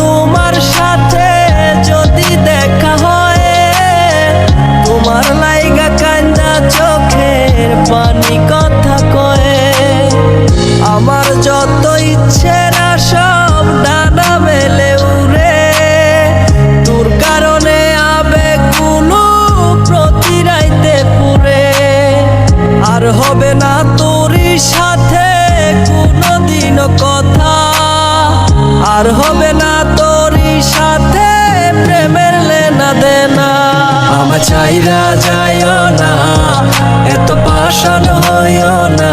তোমার সাথে যদি দেখা হয়, তোমার লাইগা কান্দা চোখের পানি কথা কয়ে। আমার যত ইচ্ছে মেলে উড়ে, তোর কারণে কোনো আর হবে না তোরই সাথে কোনোদিনও কথা, আর হবে না প্রেমের লেনা দেনা। আমার চাইরা যাইও না, এত পাষাণ হইও না।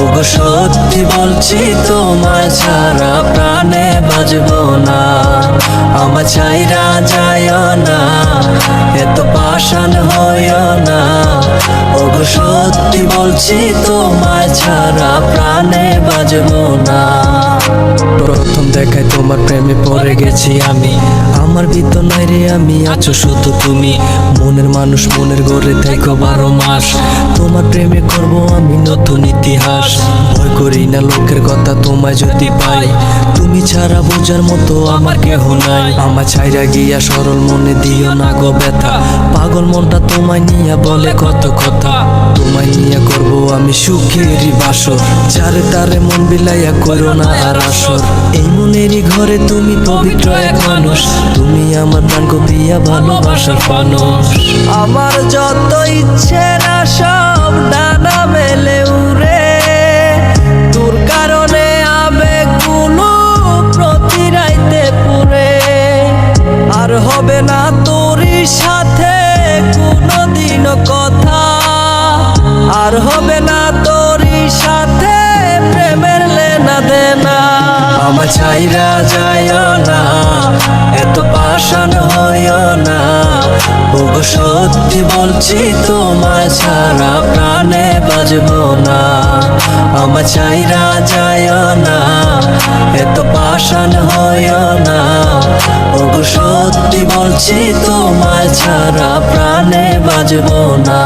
ওগো সত্যি বলছি, তোমায় ছাড়া প্রাণে বাজবো না। আমার চাইরা যাইও না, এত পাষাণ হইও না। ওগো সত্যি বলছি, তোমায় ছাড়া প্রাণে বাজবো না। প্রথম দেখায় তোমার প্রেমে পড়ে গেছি আমি। আমার ভিতর নাই রে, আমি আছো শুধু তুমি। মনের মানুষ মনের গড়ে থেকো বারো মাস। তোমার প্রেমে করব আমি নতুন ইতিহাস। ভয় করি না লোকের কথা তোমায় যদি পাই। তুমি ছাড়া বোঝার মতো আমার কেহ নাই। আমার ছাইরা গিয়া সরল মনে দিও না গো ব্যথা। পাগল মনটা তোমায় নিয়ে বলে কত কথা। তোমায় নিয়ে আমি সুখেরই বাসর। চারে তারে মন বিলাইয়া করো না আর আসর। এই মনেরই ঘরে তুমি পবিত্র এক মানুষ। তুমি আমার প্রাণ কপিয়া ভালোবাসার মানুষ আমার যত ইচ্ছে না সব ডানা মেলে উড়ে। তোর কারণে রাইতে পুরে আর হবে না তোরই আর হবে না তোরই সাথে, প্রেমের লেনা দেনা। আমার চাইরা যাইও না, এত পাষাণ হইও না। ওগো সত্যি বলছি তোমার ছাড়া প্রাণে বাজবো না। আমার চাইরা যায় না, এত পাষাণ হইও না। ওগো সত্যি বলছি তোমায় ছাড়া প্রাণে বাজবো না।